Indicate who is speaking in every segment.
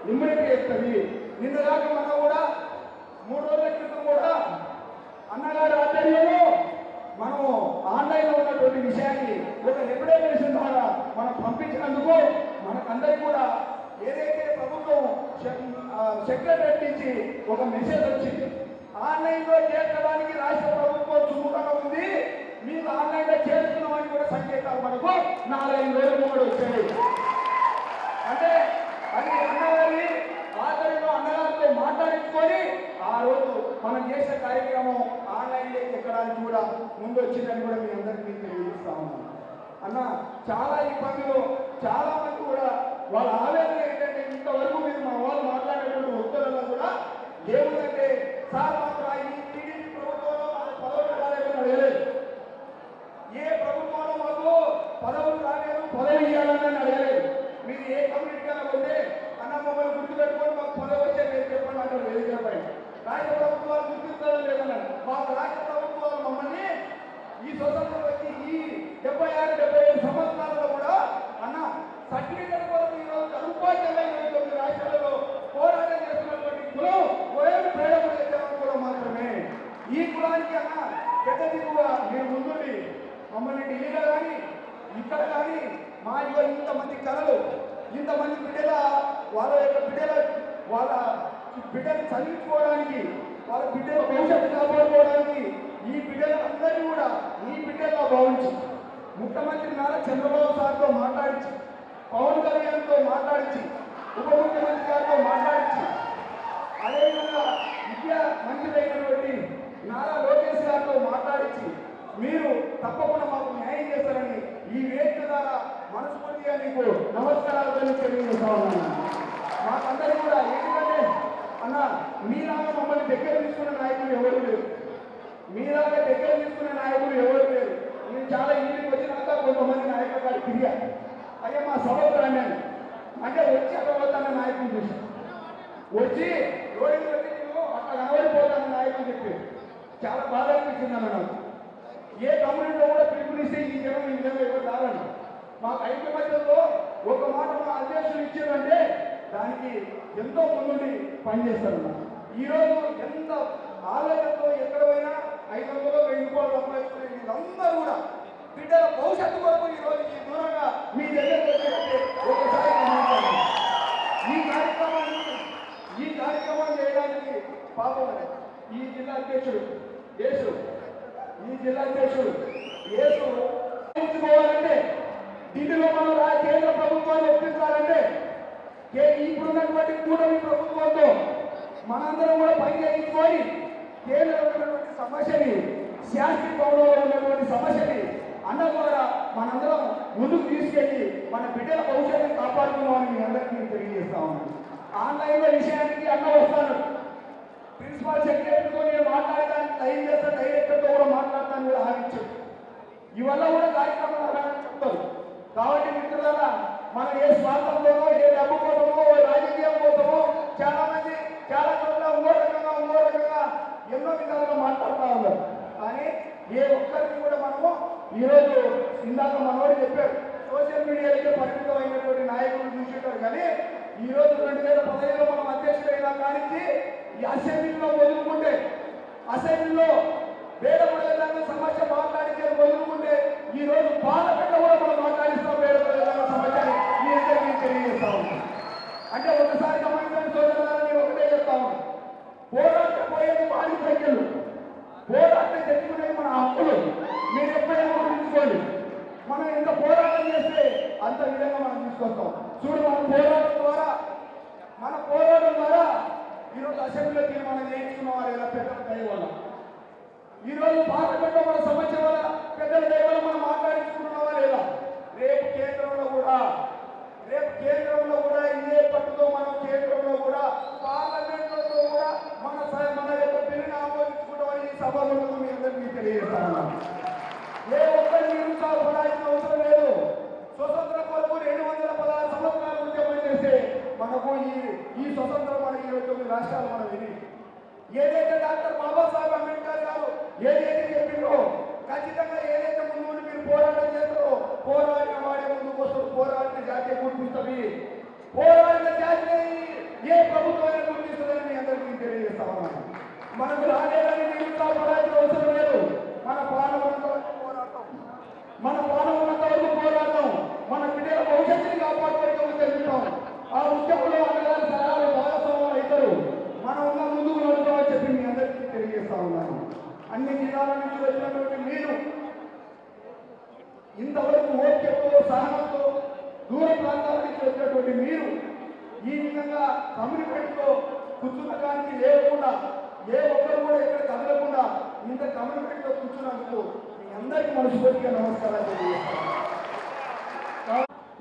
Speaker 1: Online ఇమ్మీడియట్గా ఇస్తుంది నిన్న దాకా మనం కూడా మూడు రోజుల క్రితం కూడా అన్నగారి ఆధ్వర్యంలో మనము ఆన్లైన్లో ఉన్నటువంటి విషయాన్ని ఒక రెగ్యులేషన్ ద్వారా మనం పంపించినందుకు మనకందరికీ కూడా ఏదైతే ప్రభుత్వం సెక్రటరీ నుంచి ఒక మెసేజ్ వచ్చింది ఆన్లైన్లో చేర్చడానికి రాష్ట్ర ప్రభుత్వం చురుకుగా ఉంది. మీరు ఆన్లైన్లో చేరుతున్నామని కూడా సంకేతాలు మనకు నాలుగైదు వేల కూడా వచ్చాయి. అంటే అది అన్నగారి ఆధ్వర్యంలో అన్నగారితో మాట్లాడించుకొని ఆ రోజు మనం చేసే కార్యక్రమం ఆన్లైన్లో ఎక్కడానికి కూడా ముందు వచ్చిందని కూడా మీ అందరికీ తెలియజేస్తా ఉన్నాను. అన్న చాలా ఇబ్బందులు చాలా మంది కూడా వాళ్ళ ఆవేదన ఏంటంటే ఇంతవరకు మీరు మా వాళ్ళు మాట్లాడేటువంటి ఉత్తర్వుల్లో కూడా ఏముందంటే సార్ మాకు ఆ ఈ టీడీపీ ప్రభుత్వంలో మాకు పదవులు రాలేదని అడగలేదు ఏ ప్రభుత్వంలో మాకు పదవులు రాలేదు పదవి ఇవ్వాలని అడగలేదు మీరు ఏ కమ్యూనిటీగా ఉంటే అన్న మమ్మల్ని గుర్తుపెట్టుకొని మాకు పదవి వచ్చే మీరు చెప్పండి అంటారు వేదికపై రాష్ట్ర ప్రభుత్వాలు గుర్తించడం లేదన్నారు మాకు రాష్ట్ర ప్రభుత్వాలు మమ్మల్ని ఈ స్వతంత్రం వచ్చి ఈ డెబ్బై ఆరు డెబ్బై ఐదు సంవత్సరాలలో కూడా అన్న సర్టిఫికెట్ కొరకు ఈరోజు అరుపాధ్యాయులు ఇరవై తొమ్మిది రాష్ట్రాలలో పోరాటం చేస్తున్నటువంటి కులం ఓఎం ప్రేరణ కులం మాత్రమే ఈ కులానికి అన్న పెద్ద దిగువ మీరు ముందుండి మమ్మల్ని ఢిల్లీలో కానీ ఇక్కడ కానీ మా ఇవ ఇంతమంది కళలు ఇంతమంది బిడ్డల వాళ్ళ యొక్క బిడ్డల వాళ్ళ బిడ్డలు చదివించుకోవడానికి వాళ్ళ బిడ్డల భవిష్యత్తు కాపాడుకోవడానికి ఈ బిడ్డలందరినీ కూడా ఈ బిడ్డల్లో భావించి ముఖ్యమంత్రి నారా చంద్రబాబు సార్తో మాట్లాడించి పవన్ కళ్యాణ్తో మాట్లాడించి ఉప ముఖ్యమంత్రి గారితో మాట్లాడించి అదేవిధంగా విద్య మంత్రులైనటువంటి నారా లోకేష్ గారితో మాట్లాడించి మీరు తప్పకుండా మాకు న్యాయం చేస్తారని ఈ వేదిక ద్వారా మనస్ఫూర్తిగా నీకు. నమస్కారాలు తెలియజేస్తా ఉన్నాను మాకందరూ కూడా ఎందుకంటే అన్న మీలాగా మమ్మల్ని దగ్గర తీసుకున్న నాయకులు ఎవరు లేరు. మీలాగా దగ్గర తీసుకునే నాయకులు ఎవరు లేరు. నేను చాలా ఇంటికి వచ్చినాక కొంతమంది నాయకులు గారు తిరిగా అయ్యా మా సభకు రండి అంటే వచ్చి అక్కడ పోతాన్న నాయకులు చూసాను వచ్చి రోడ్డు పెట్టి నేను అట్లా కనబడిపోతాను నాయకులు చెప్పి చాలా బాధ అనిపించింది అన్న నాకు. ఏ కమ్యూనిటీలో కూడా పిలుపునిస్తే ఈ జనం ఈ జనం ఎవరు మాకు ఐక్యమత్యంలో ఒక మాట మా అధ్యక్షులు ఇచ్చారంటే దానికి ఎంతో ముందుండి పనిచేస్తారు. ఈరోజు ఎంత ఆలయంతో ఎక్కడ పోయినా ఐదు వందలు వెయ్యి రూపాయలు సంపాదించుకునే వీళ్ళందరూ కూడా బిడ్డల భవిష్యత్తు కొరకు ఈరోజు ఈ దూరంగా మీ దగ్గర ఒకసారి ఈ కార్యక్రమాన్ని ఈ కార్యక్రమం చేయడానికి పాపం ఈ జిల్లా అధ్యక్షుడు యేసు ఈ జిల్లా అధ్యక్షుడు యేసు. ఎంచుకోవాలంటే దీనిలో మనం రా కేంద్ర ప్రభుత్వాన్ని ఒప్పించాలంటే ఇప్పుడున్నటువంటి కూటమి ప్రభుత్వంతో మనందరం కూడా పని చేయించుకొని కేంద్రంలో ఉన్నటువంటి సమస్యని శాస్త్రీ భవనంలో ఉన్నటువంటి సమస్యని అన్న ద్వారా మనందరం ముందుకు తీసుకెళ్ళి మన బిడ్డల భవిష్యత్తుని కాపాడుకున్నామని మీ అందరికీ నేను తెలియజేస్తా ఉన్నాను. ఆన్లైన్లో విషయానికి అన్న వస్తాను. ప్రిన్సిపాల్ సెక్రటరీతో నేను మాట్లాడడానికి టైం చేస్తాను డైరెక్టర్తో కూడా మాట్లాడతాను కూడా హామీచ్చు ఇవల్ల కూడా కార్యక్రమాలు చెప్తారు. కాబట్టి మిత్రులారా మనం ఏ స్వార్థంలోనో ఏ డబ్బు కోసమో ఏ రాజకీయం కోసమో చాలా మంది చాలా చోట్ల ఇంకో రకంగా ఇంకో రకంగా ఎన్నో విధాలుగా మాట్లాడుతూ ఉన్నారు. కానీ ఏ ఒక్కరికి కూడా మనము ఈరోజు ఇందాక మనోడు చెప్పారు సోషల్ మీడియాలకే పరిమితమైనటువంటి నాయకులు చూసేటారు కానీ ఈ రోజు రెండు వేల పదహైదులో మనం అధ్యక్షుడైనా కానించి ఈ అసెంబ్లీలో వదులుకుంటే అసెంబ్లీలో వేరే ప్రజల సమస్య మాట్లాడించే వదులుకుంటే ఈ రోజు పార్లమెంట్ కూడా మనం అంటే ఒకసారి గమనించండి సోదరులారా నేను ఒకటే చెప్తా ఉన్నాను పోరాటం పోయేది వాడి ప్రజలు. పోరాటం తెచ్చుకునేది మన హక్కులు. మీరు ఎప్పుడైనా గుర్తుంచుకోండి. మనం ఎంత పోరాటం చేస్తే అంత విధంగా మనం తీసుకొస్తాం. చూడు మన పోరాటం ద్వారా మన పోరాటం ద్వారా ఈరోజు అసెంబ్లీలో తీర్మానం చేయించుకున్న వారు ఎలా పెద్దల దయ వల్ల ఈరోజు పార్లమెంట్లో మన సమస్య వల్ల పెద్దల దయ వల్ల మనం మాట్లాడించుకున్నావా లేదా రేపు కేంద్రంలో కూడా రేపు కేంద్రంలో కూడా ఇదే పట్టుతో మనం కేంద్రంలో కూడా పార్లమెంట్లో కూడా మన మన యొక్క బిల్లును ఆమోదించుకుంటామని ఈ సభలో మీ అందరికీ తెలియజేస్తాను ఏ ఒక్క ఒక్కరి నిరుత్సాహపడాల్సిన అవసరం లేదు. స్వతంత్ర కొరకు రెండు వందల పదహారు సంవత్సరాలు ఉద్యమం చేస్తే మనకు ఈ ఈ స్వతంత్రం మన ఇరవై తొమ్మిది రాష్ట్రాలు మనం విని ఏదైతే డాక్టర్ బాబాసాహెబ్ అంబేద్కర్ గారు ఇంత కూర్చున్నందుకు మీ అందరికీ మనస్ఫూర్తిగా నమస్కారాలు తెలియజేస్తాను.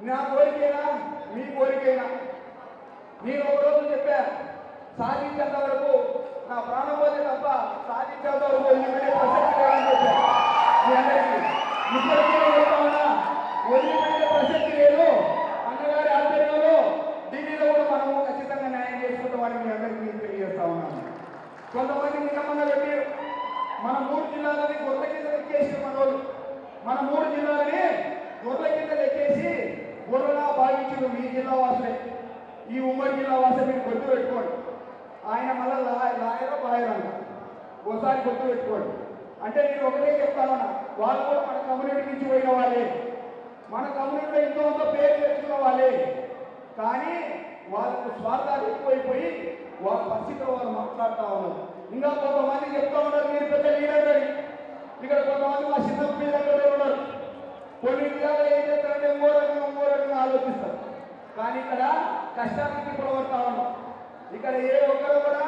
Speaker 1: నా కోరికైనా మీ కోరికైనా నేను ఒక రోజు చెప్పా సాధించేంత వరకు నా ప్రాణం పోతే తప్ప సాధించేంత వరకు వదిలిపెట్టే ప్రసక్తి లేదని చెప్పా మీ అందరికీ. ఇప్పటికీ వదిలిపెట్టే ప్రసక్తి లేదు అన్నగారి ఆధ్వర్యంలో ఢిల్లీలో కూడా మనము ఖచ్చితంగా న్యాయం చేసుకుంటామని మీ అందరికీ తెలియజేస్తా ఉన్నాను. కొంతమంది నిజమంగా పెట్టారు మన మూడు జిల్లాలని గొర్రె కింద లెక్కేసి మనోళ్ళు. మన మూడు జిల్లాలని గొర్రె కింద లెక్కేసి గొర్రెలా భావించారు మీ జిల్లా వాసులే. ఈ ఉమ్మడి జిల్లా వాసులు మీరు గుర్తు పెట్టుకోండి. ఆయన మళ్ళీ లాయరో లాయర్ అంట ఒకసారి గుర్తు పెట్టుకోండి. అంటే నేను ఒకటే చెప్తామన్నా వాళ్ళు కూడా మన కమ్యూనిటీ నుంచి పోయిన వాళ్ళే. మన కమ్యూనిటీలో ఎంతో కొంత పేరు తెచ్చుకున్న వాళ్ళే. కానీ వాళ్ళకు స్వార్థాలు ఎక్కువైపోయి వాళ్ళ పరిస్థితిలో వాళ్ళు మాట్లాడుతూ ఉన్నారు. ఇంకా కొంతమంది చెప్తా ఉన్నారు మీరు పెద్ద లీడర్ అని ఇక్కడ కొంతమంది మా చిన్న పిల్లలు ఉన్నారు. కొన్ని విధాలు ఏం చేస్తారంటే ఇంకో రకంగా ఇంకో రకంగా ఆలోచిస్తారు. కానీ ఇక్కడ కష్టానికి పొడబడతా ఉన్నాం ఇక్కడ ఏ ఒక్కరు కూడా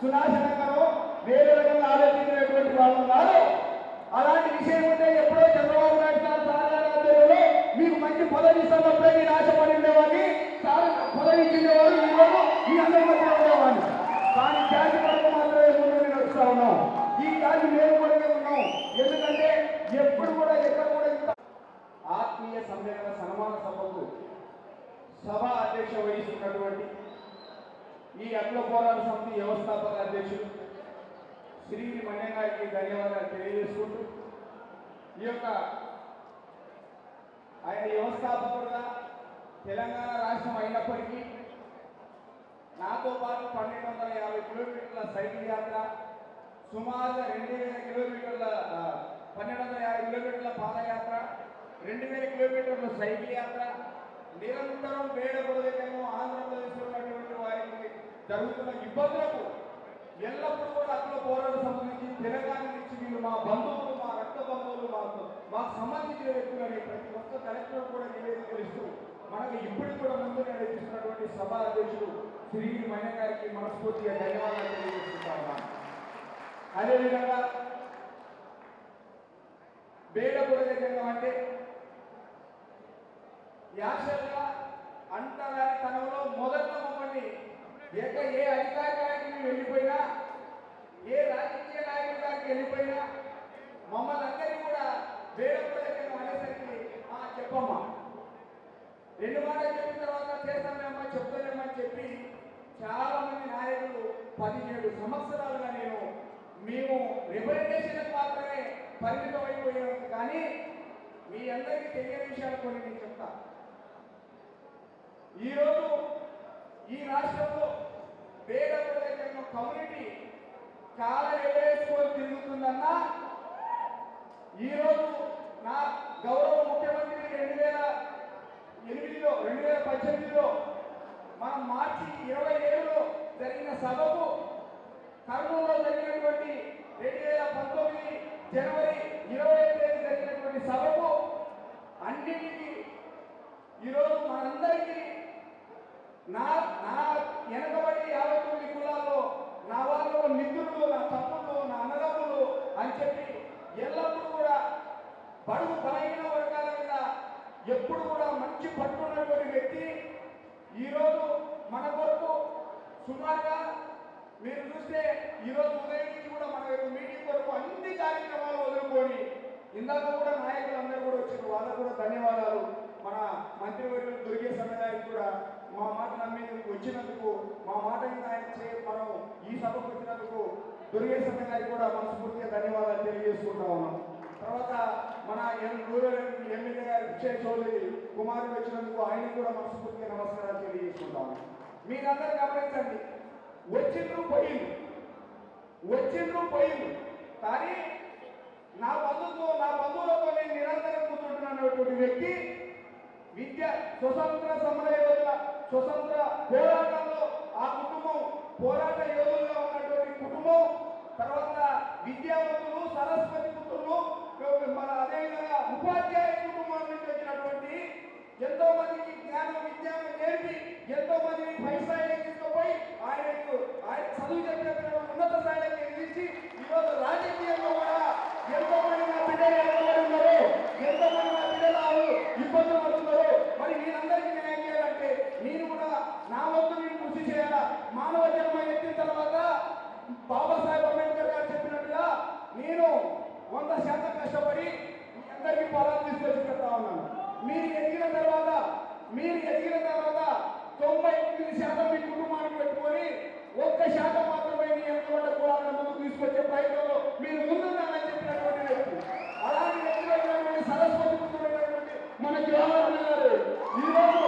Speaker 1: సునాశనంగానో వేరే రకంగా ఆలోచించినటువంటి వాళ్ళు కాదు. అలాంటి విషయం ఉంటే ఎప్పుడో చంద్రబాబు నాయుడు గారు సాధారణ మీకు మంచి పదవి ఇస్తున్నప్పుడే మీరు ఆశపడి ఉండేవాడిని. సార్ పదవి ఇచ్చిండేవాడు ఈరోజు మీ అందరి మధ్య ఉండేవాడిని. కానీ జాతి కొరకు మాత్రమే ముందు నడుస్తా ఉన్నాం. ఈ జాతి మేము కూడా ఉన్నాం. ఎందుకంటే ఎప్పుడు కూడా ఎక్కడ కూడా ఇంత ఆత్మీయ సమ్మేళన సన్మాన సభకు సభ అధ్యక్ష వహిస్తున్నటువంటి ఈ అఖిల పోరాట సమితి వ్యవస్థాపక అధ్యక్షుడు శ్రీ మన్యం గారికి ధన్యవాదాలు తెలియజేసుకుంటూ ఈ యొక్క ఆయన వ్యవస్థాపకుడుగా తెలంగాణ రాష్ట్రం అయినప్పటికీ నాతో పాటు పన్నెండు వందల యాభై కిలోమీటర్ల సైకిల్ యాత్ర సుమారుగా రెండు వేల కిలోమీటర్ల పన్నెండు వందల యాభై కిలోమీటర్ల పాదయాత్ర రెండు వేల కిలోమీటర్ల సైకిల్ యాత్ర నిరంతరం వేడబడదేమో ఆంధ్రప్రదేశ్లో ఉన్నటువంటి వారికి జరుగుతున్న ఇబ్బందులకు ఎల్లప్పుడూ కూడా అక్కడ పోరాటం సంబంధించి తెలంగాణ నుంచి వీళ్ళు మా బంధువులు మా రక్త బంధువులు మాకు మాకు సంబంధించిన వ్యక్తులని ప్రతి ఒక్క కలెక్టర్ కూడా నివేదికలు ఇస్తూ మనకు ఇప్పుడు కూడా ముందు నడిపిస్తున్నటువంటి సభా అధ్యక్షుడు శ్రీ మణి గారికి మనస్ఫూర్తిగా ధన్యవాదాలు తెలియజేస్తున్నాను. అదేవిధంగా బేడపూడ దగ్గర అంటే యాక్చువల్గా అంటరాని మొదట్లో మమ్మల్ని ఎక్క ఏ అధికారి గారికి వెళ్ళిపోయినా ఏ రాజకీయ నాయకుడి దానికి వెళ్ళిపోయినా మమ్మల్ని అందరినీ కూడా బేడపూడ దగ్గర అనేసరికి "ఆ, చెప్పమ్మా. రెండు మాటలు చెప్పిన తర్వాత చేస్తామేమో చెప్తామేమని చెప్పి చాలా మంది నాయకులు పదిహేడు సంవత్సరాలుగా మేము రిప్రజెంటేషన్ మాత్రమే పరిమితం అయిపోయాము. కానీ మీ అందరికీ తెలియని విషయాలు కొన్ని నేను చెప్తా. ఈరోజు ఈ రాష్ట్రంలో పేద ప్రజల కమ్యూనిటీ చాలా ఎగరేసుకొని తిరుగుతుందన్నా ఈరోజు నా గౌరవ ముఖ్యమంత్రి రెండు వేల ఎనిమిదిలో రెండు వేల పద్దెనిమిదిలో మన మార్చి ఇరవై ఏడులో జరిగిన సభకు కర్నూలులో జరిగినటువంటి రెండు వేల పంతొమ్మిది జనవరి ఇరవై తేదీ జరిగినటువంటి సభకు అన్నిటికీ ఈరోజు మనందరికీ నా నా వెనకబడి యాభై తొమ్మిది కులాల్లో నా వాళ్ళు మిత్రులు నా తమ్ముళ్ళు నా అన్నదమ్ములు అని చెప్పి ఎల్లప్పుడూ కూడా బడుగు బలహీన వర్గాల మీద ఎప్పుడు కూడా మంచి పట్టున్నటువంటి వ్యక్తి ఈరోజు మన కొరకు సుమారుగా మీరు చూస్తే ఈరోజు ఉదయం నుంచి కూడా మన యొక్క మీటింగ్ కొరకు అన్ని కార్యక్రమాలు వదులుకొని ఇందాక కూడా నాయకులు అందరూ కూడా వచ్చారు. వాళ్ళకు కూడా ధన్యవాదాలు. మన మంత్రివర్యులు దొరికే గారికి కూడా మా మాట నమ్మి వచ్చినందుకు మా మాట ఆయన చే మనం ఈ సభకు వచ్చినందుకు దుర్గేశ్వర గారికి కూడా మనస్ఫూర్తిగా ధన్యవాదాలు తెలియజేసుకుంటా ఉన్నాం. తర్వాత మన ఎం- రూరల్ ఎమ్మెల్యే గారు విజయ్ చౌదరి కుమారుడు వచ్చినందుకు ఆయనకు కూడా మనస్ఫూర్తిగా నమస్కారాలు తెలియజేసుకుంటాము మీరందరూ గమనించండి వచ్చిండ్రు పోయింది వచ్చిండ్రు పోయింది కానీ నా బంధువుతో నా బంధువులతో నేను నిరంతరం కూర్చుంటున్నటువంటి వ్యక్తి విద్య స్వతంత్ర సమర యోధుల స్వతంత్ర పోరాటంలో ఆ కుటుంబం పోరాట యోధులుగా ఉన్నటువంటి కుటుంబం తర్వాత విద్యావంతులు సరస్వతి పుత్రులు మన అదేవిధంగా ఉపాధ్యాయ కుటుంబం నుంచి వచ్చినటువంటి ఎంతో మందికి జ్ఞానం విజ్ఞానం నేర్పి ఎంతో మందిని పై పోయి తీసుకుపోయి ఆయనకు ఆయన చదువు చెప్పిన ఉన్నత స్థాయిలోకి నిలిచి ఈరోజు రాజకీయంలో కూడా ఎంతో మంది నా బిడ్డలు ఎదుగుబడి ఉన్నారు ఎంతో మంది నా బిడ్డలు ఇబ్బందులు పడుతున్నారు మరి వీళ్ళందరికీ న్యాయం చేయాలంటే నేను కూడా నా వంతు నేను కృషి చేయాలా మానవ జన్మ ఎత్తిన తర్వాత బాబాసాహెబ్ అంబేద్కర్ గారు చెప్పినట్టుగా నేను వంద శాతం కష్టపడి మీ అందరికీ పొలాలు తీసుకొచ్చి పెడతా ఉన్నాను మీరు ఎదిగిన తర్వాత మీరు ఎదిగిన తర్వాత తొంభై తొమ్మిది శాతం మీ కుటుంబానికి పెట్టుకొని ఒక్క శాతం మాత్రమే మీ వెనుకబడ్డ కులాలను ముందుకు తీసుకొచ్చే ప్రయత్నంలో మీరు ముందున్నారని చెప్పినటువంటి వ్యక్తి అలాంటి వ్యక్తులైనటువంటి సరస్వతి పుత్రుడైనటువంటి మన జవహర్ గారు ఈరోజు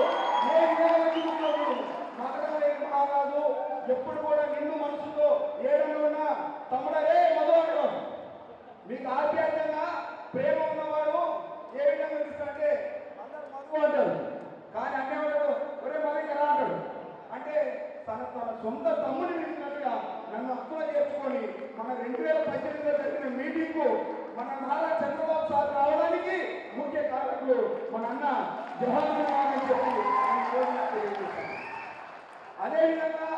Speaker 1: ఏ విధానం మకరలేని మహారాజు ఎప్పుడు కూడా నిన్ను మనసుతో ఏడనున్నా తమ్ముడరే మొదలు ఆధ్యాత్మికంగా ప్రేమ ఉన్నవాడు ఏ విధంగా ఇస్తాడంటే అందరు మధు అంటారు. కానీ అన్నేవాడు ఒరే మరి ఎలా అంటాడు? అంటే తన తన సొంత తమ్ముడిని పిలిచినట్టుగా నన్ను హక్కులో చేర్చుకొని మన రెండు వేల పద్దెనిమిదిలో జరిగిన మీటింగ్కు మన నారా చంద్రబాబు సార్ రావడానికి ముఖ్య కారకులు మన అన్న జవహర్ అని చెప్పి అదేవిధంగా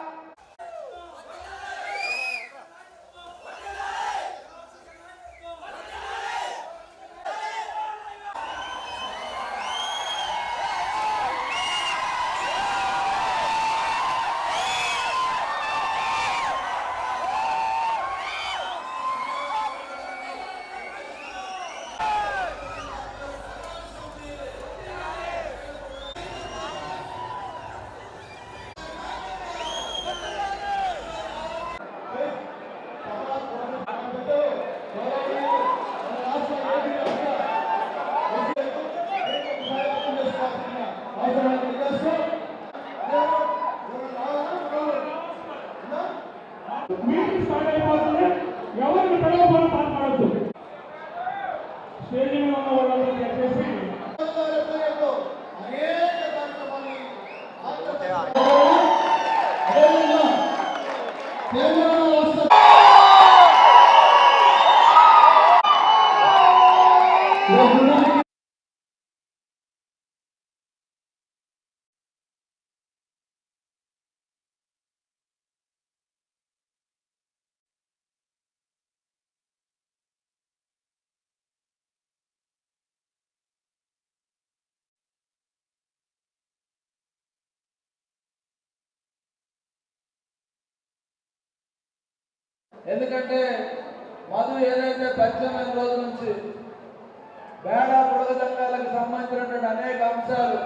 Speaker 2: ఎందుకంటే మధు ఏదైతే పద్దెనిమిది రోజు నుంచి బేడా బుడగ దంగాలకు సంబంధించినటువంటి అనేక అంశాలు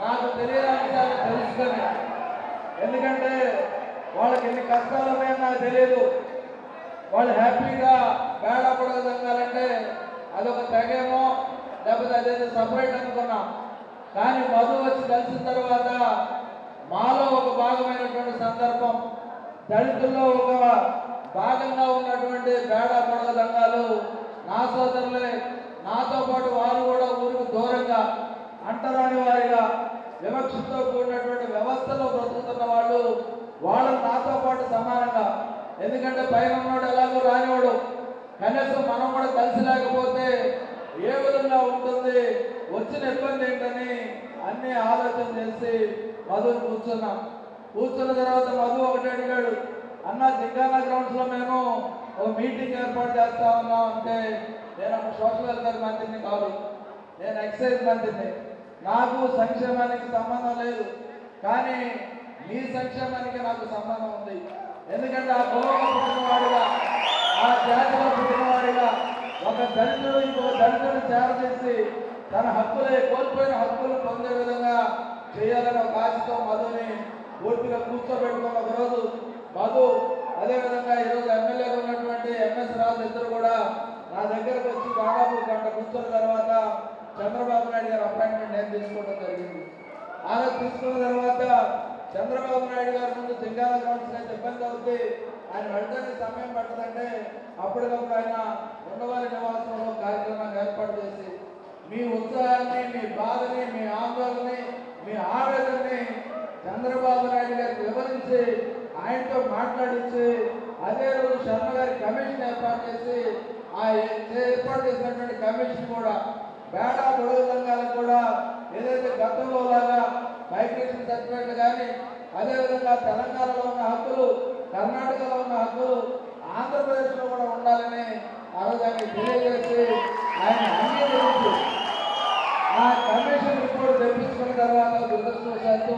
Speaker 2: నాకు తెలియని అంశాలు తెలుసుకొని ఎందుకంటే వాళ్ళకి ఎన్ని కష్టాలు ఉన్నాయో నాకు తెలియదు వాళ్ళు హ్యాపీగా బేడా బుడగ దంగాలంటే అదొక తెగేమో లేకపోతే అదేదో సపరేట్ అనుకున్నాం. కానీ మధు వచ్చి కలిసిన తర్వాత మాలో ఒక భాగమైనటువంటి సందర్భం దళితుల్లో ఒక భాగంగా ఉన్నటువంటి బేడా పొడగ దంగాలు నా సోదరులే నాతో పాటు వారు కూడా ఊరికి దూరంగా అంటరాని వారిగా వివక్షతో కూడినటువంటి వ్యవస్థలో బ్రతుకుతున్న వాళ్ళు వాళ్ళు నాతో పాటు సమానంగా. ఎందుకంటే పైన ఉన్నాడు ఎలాగో రానివాడు. కనీసం మనం కూడా కలిసి లేకపోతే ఏ విధంగా ఉంటుంది వచ్చిన ఇబ్బంది ఏంటని అన్ని ఆలోచన చేసి మధుని కూర్చున్నాం. కూర్చున్న తర్వాత మధు ఒకటి అడిగాడు అన్న జింగానా గ్రౌండ్స్లో మేము ఒక మీటింగ్ ఏర్పాటు చేస్తా ఉన్నాం అంటే నేను సోషల్ వెల్ఫేర్ మంత్రిని కాదు. నేను ఎక్సైజ్ మంత్రిని. నాకు సంక్షేమానికి సంబంధం లేదు. కానీ మీ సంక్షేమానికి నాకు సంబంధం ఉంది. ఎందుకంటే ఆ కులంలో పుట్టినవాడిగా ఆ జాతిలో పుట్టినవాడిగా ఒక దళితుడు ఇంకో దళితుడు తయారు చేసి తన హక్కులే కోల్పోయిన హక్కులు పొందే విధంగా చేయాలని ఒక ఆశతో మధుని పూర్తిగా కూర్చోబెట్టుకున్న ఒకరోజు మధు అదేవిధంగా ఈరోజు ఎమ్మెల్యేగా ఉన్నటువంటి ఎంఎస్ రాజు ఇద్దరు కూడా నా దగ్గరకు వచ్చి దాదాపు గంట కూర్చున్న తర్వాత చంద్రబాబు నాయుడు గారు అపాయింట్మెంట్ నేను తీసుకోవడం జరిగింది. ఆ తీసుకున్న తర్వాత చంద్రబాబు నాయుడు గారి ముందు దింగాల కౌన్సిల్ అయితే ఇబ్బంది అవుతుంది ఆయన వెళ్తానే సమయం పడుతుందంటే అప్పటికప్పుడు ఆయన ఉండవారి నివాసంలో కార్యక్రమాన్ని ఏర్పాటు చేసి మీ ఉత్సాహాన్ని మీ బాధని మీ ఆందోళనని మీ ఆవేదనని చంద్రబాబు నాయుడు గారికి వివరించి ఆయనతో మాట్లాడించి అదే రోజు శర్మ గారి కమిషన్ ఏర్పాటు చేసి ఆ ఏర్పాటు చేసినటువంటి కమిషన్ కూడా బేడా పొడవు సంఘాలకు కూడా ఏదైతే గతంలో లాగా మైగ్రేషన్ సర్టిఫికేట్లు కానీ అదేవిధంగా తెలంగాణలో ఉన్న హక్కులు కర్ణాటకలో ఉన్న హక్కులు ఆంధ్రప్రదేశ్లో కూడా ఉండాలని ఆ రోజు ఆయన తెలియజేసి ఆయన అంగీకరించి ఆ కమిషన్ రిపోర్ట్ తెప్పించుకున్న తర్వాత దురదృష్టవశాత్తు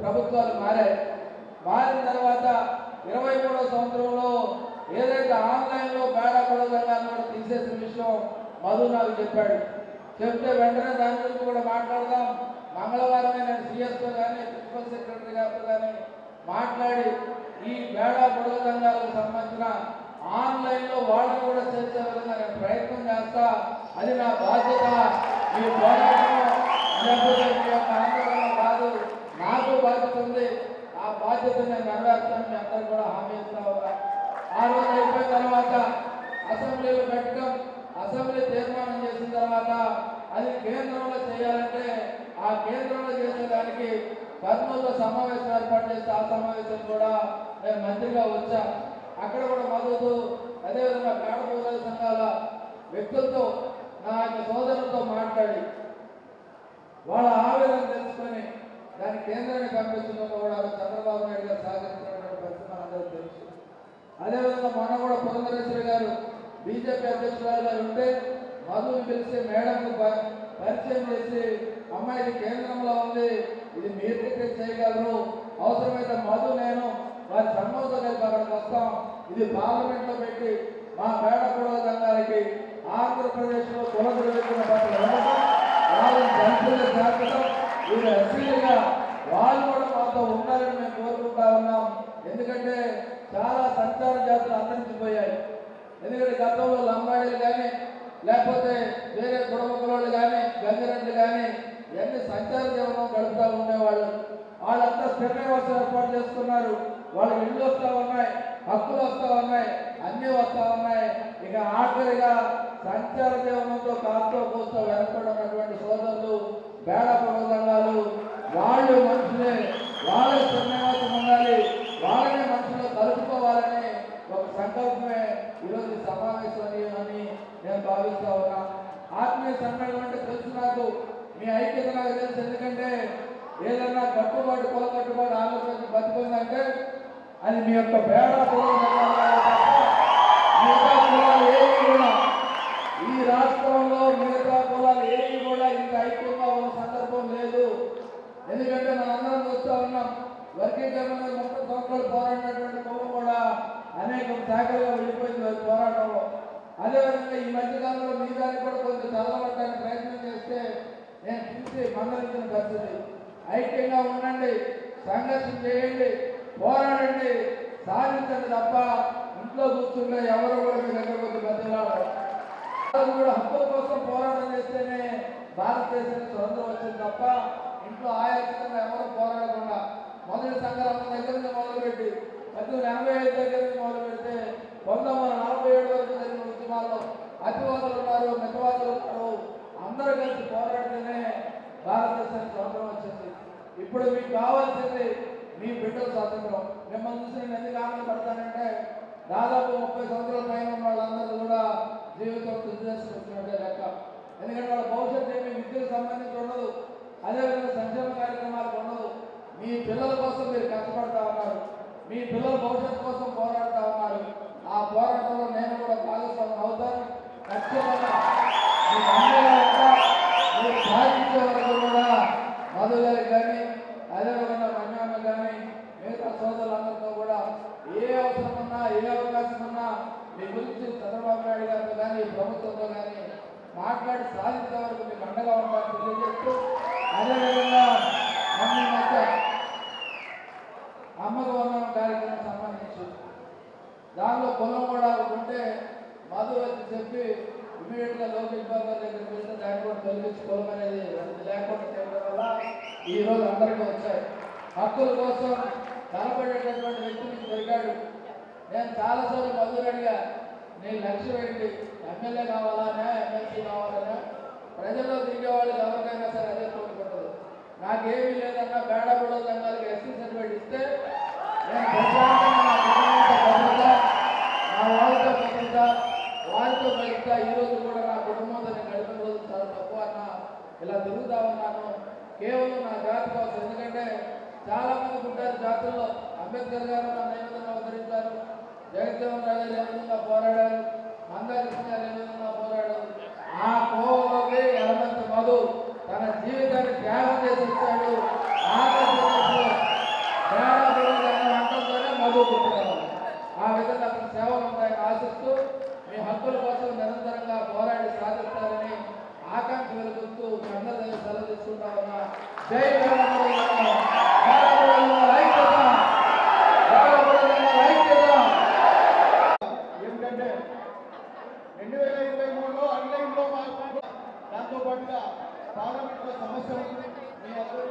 Speaker 2: ప్రభుత్వాలు మారాయి. మారిన తర్వాత ఇరవై మూడో సంవత్సరంలో ఏదైతే ఆన్లైన్లో బేడా పడగలను కూడా తీసేసిన విషయం మధు నాకు చెప్పాడు. చెప్తే వెంటనే దాని గురించి కూడా మాట్లాడదాం. మంగళవారమే నేను సిఎస్తో కానీ ప్రిన్సిపల్ సెక్రటరీ గారితో కానీ మాట్లాడి ఈ బేడా పొడవ సంఘాలకు సంబంధించిన ఆన్లైన్లో వాళ్ళని కూడా చేర్చే విధంగా నేను ప్రయత్నం చేస్తా. అది నా బాధ్యత. మీ పోరాటం ఆందోళన కాదు నాకు బాధ్యత ఉంది. ఆ బాధ్యత నేను నెరవేర్తాను మీ అందరూ కూడా హామీ ఇస్తా ఉన్నా. ఆ రోజు అయిపోయిన తర్వాత అసెంబ్లీలో పెట్టడం అసెంబ్లీ తీర్మానం చేసిన తర్వాత అది కేంద్రంలో చేయాలంటే ఆ కేంద్రంలో చేసేదానికి కర్నూలులో సమావేశం ఏర్పాటు చేస్తే ఆ సమావేశం కూడా నేను మంత్రిగా వచ్చా. అక్కడ కూడా మద్దతు అదేవిధంగా పేడ ప్రజల సంఘాల వ్యక్తులతో నా యొక్క సోదరులతో మాట్లాడి వాళ్ళ ఆవేదన తెలుసుకొని దాన్ని కేంద్రానికి పంపించడంలో కూడా చంద్రబాబు నాయుడు గారు సహకరించినటువంటి పరిస్థితి మనందరూ తెలుసు. అదేవిధంగా మొన్న కూడా పురంధరేశ్వరి గారు బీజేపీ అధ్యక్షురాలు గారు ఉంటే మధుని పిలిచి మేడంకు ప- పరిచయం చేసి అమ్మాయి కేంద్రంలో ఉంది ఇది మీరు చేయగలరు. అవసరమైతే మధు నేను వారి సమ్మతో కలిపి అక్కడికి వస్తాం. ఇది పార్లమెంట్లో పెట్టి మా మేడ పొడవ గారికి ఆంధ్రప్రదేశ్లో కులదులు పట్ల ఇవ్వడం వాళ్ళని ఎస్సీలుగా వాళ్ళు కూడా మాతో ఉండాలని మేము కోరుకుంటా ఉన్నాం. ఎందుకంటే చాలా సంచార జాతులు అంతరించిపోయాయి ఎందుకంటే గతంలో లంబాడీలు కానీ లేకపోతే వేరే కుటుంబకులు కానీ గంగిరెడ్లు కానీ ఇవన్నీ సంచార జీవనం గడుపుతూ ఉండేవాళ్ళు. వాళ్ళంతా స్థిర ఏర్పాటు చేసుకున్నారు. వాళ్ళకి ఇళ్ళు వస్తూ ఉన్నాయి హక్కులు వస్తూ ఉన్నాయి అన్నీ వస్తూ ఉన్నాయి. ఇక ఆఖరిగా సంచార జీవనంతో కాస్తో కూస్తో వెనకబడినటువంటి సోదరులు బేడ సంఘాలు వాళ్ళు మనుషులే. వాళ్ళ స్థిర ఉండాలి వాళ్ళ సంకల్పమే ఈరోజు సమావేశం అని నేను భావిస్తా ఉన్నా. ఆత్మీయ సమ్మేళనం అంటే తెలుసు నాకు. మీ ఐక్యత నాకు తెలుసు. ఎందుకంటే ఏదైనా కట్టుబాటు కుల కట్టుబాటు ఆంధ్రప్రదేశ్ బతుకుందంటే అది మీ యొక్క బేడ మిగతా కులాలు ఏవి కూడా. ఈ రాష్ట్రంలో మిగతా కులాలు ఏవి కూడా ఇంత ఐక్యంగా ఉన్న సందర్భం లేదు. ఎందుకంటే మనందరం చూస్తూ ఉన్నాం. వర్గీకరణ ముప్పై సంవత్సరాలు పోరాడినటువంటి అనేక వెళ్ళిపోయింది వారి పోరాటంలో. అదేవిధంగా ఈ మధ్యకాలంలో మీ దాన్ని కూడా కొంచెం చదవడానికి ప్రయత్నం చేస్తే నేను చూసి మందలించిన పరిస్థితి. ఐక్యంగా ఉండండి సంఘర్షం చేయండి పోరాడండి సాధించండి తప్ప ఇంట్లో కూర్చున్న ఎవరు కూడా మీ దగ్గరకు వచ్చి బతిలాడరు కూడా హక్కుల కోసం పోరాటం చేస్తేనే భారతదేశానికి స్వతంత్రం వచ్చింది తప్ప ఇంట్లో ఆయాసంగా ఎవరు పోరాడకుండా మొదటి సంఘాల దగ్గర నుంచి మొదలుపెట్టి పంతొమ్మిది ఎనభై ఐదు దగ్గర మొదలు పెడితే పంతొమ్మిది వందల నలభై ఏడు వరకు జరిగిన ఉద్యమాల్లో అతివాదులు ఉన్నారు మితవాదులు ఉన్నారు. అందరూ కలిసి పోరాడితేనే భారతదేశానికి స్వతంత్రం వచ్చింది. ఇప్పుడు మీకు కావాల్సింది మీ బిడ్డల స్వాతంత్రం. మిమ్మల్ని చూసి నేను ఎందుకు ఆనందపడతానంటే దాదాపు ముప్పై సంవత్సరాల పైన ఉన్న వాళ్ళందరూ కూడా జీవితం బిజినెస్ వచ్చినట్టే లెక్క. ఎందుకంటే వాళ్ళ భవిష్యత్తు ఏమి విద్యకు సంబంధించి ఉండదు. అదేవిధంగా సంక్షేమ కార్యక్రమాలకు ఉండదు. మీ పిల్లల కోసం మీరు కష్టపడతా ఉన్నారు. మీ పిల్లల భవిష్యత్తు కోసం పోరాడుతూ ఉన్నారు. ఆ పోరాటంలో నేను కూడా భాగస్వామి అవుతాను. ఖచ్చితంగా సాధించే వరకు కూడా మధు గారికి కానీ అదేవిధంగా మన్యామ కానీ మిగతా సోదరులందరితో కూడా ఏ అవసరం ఉన్నా ఏ అవకాశం ఉన్నా మీ గురించి చంద్రబాబు నాయుడు గారితో కానీ ప్రభుత్వంతో కానీ మాట్లాడి సాధించే వరకు మీకు అండగా ఉంటారని తెలియజేస్తూ అదేవిధంగా దానిలో పొలం కూడా ఉంటే మధు వచ్చి చెప్పి ఇమీడియట్గా లోకేష్ బాబు గారి దగ్గర చేసిన దాన్ని కూడా తొలగించి పొలం అనేది లేకుండా చెప్పడం వల్ల ఈరోజు అందరికీ వచ్చాయి. హక్కుల కోసం కనపడేటటువంటి వ్యక్తి మీకు దొరికాడు. నేను చాలాసార్లు మధురడిగా నేను నీ లక్ష్యం ఏంటి? ఎమ్మెల్యే కావాలనే ఎమ్మెల్సీ కావాలనే ప్రజల్లో దిగేవాళ్ళు ఎవరికైనా సరే అదే కోరుకుంటారు నాకేమీ లేదన్నా బేడ కూడా సంఘాలకు ఎస్సీ సర్టిఫికేట్ ఇస్తే నేను నా వాళ్ళతో బతుకుతా వారితో బతుకుతా ఈరోజు కూడా నా కుటుంబంతో నేను గడిపిన రోజు చాలా తక్కువ అన్న ఇలా తిరుగుతా ఉన్నాను. కేవలం నా జాతి కోసం ఎందుకంటే చాలా ఉంటారు జాతుల్లో. అంబేద్కర్ గారు నన్ను ఏ విధంగా ఉద్ధరించారు జగజ్జీవన్ రాజు గారు ఏ విధంగా పోరాడారు? మందాకృష్ణ గారు ఏ విధంగా పోరాడారు? ఆ కోవలోకి ఎలమంతి మధు తన జీవితాన్ని త్యాగం చేసి ఇచ్చాడు. ఆంధ్రప్రదేశ్లో వేళాపూర్వకంగా అంటంతోనే మధు పుట్టుకున్నాడు ఆ విధంగా అతని సేవలు ఉంటాయని ఆశిస్తూ మీ హక్కుల కోసం నిరంతరంగా పోరాడి సాధిస్తారని ఆకాంక్ష వెలుగుతూ మీ అందరి దగ్గర సెలవు తీసుకుంటామన్నా జై వేళాపూర్వకంగా వేళాపూర్వకంగా
Speaker 1: ఏమిటంటే రెండు వేల ఇరవై మూడులో ఆన్లైన్లో దాంతో పాటుగా పార్లమెంట్లో సమస్య ఉంది మీ అందరూ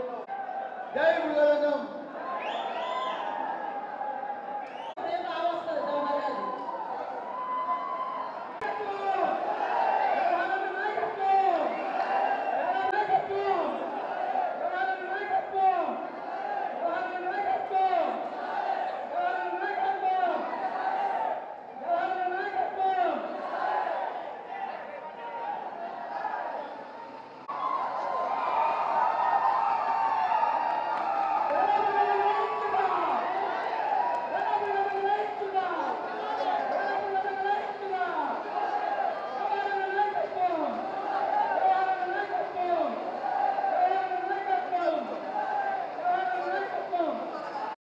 Speaker 1: జై మృగరంగం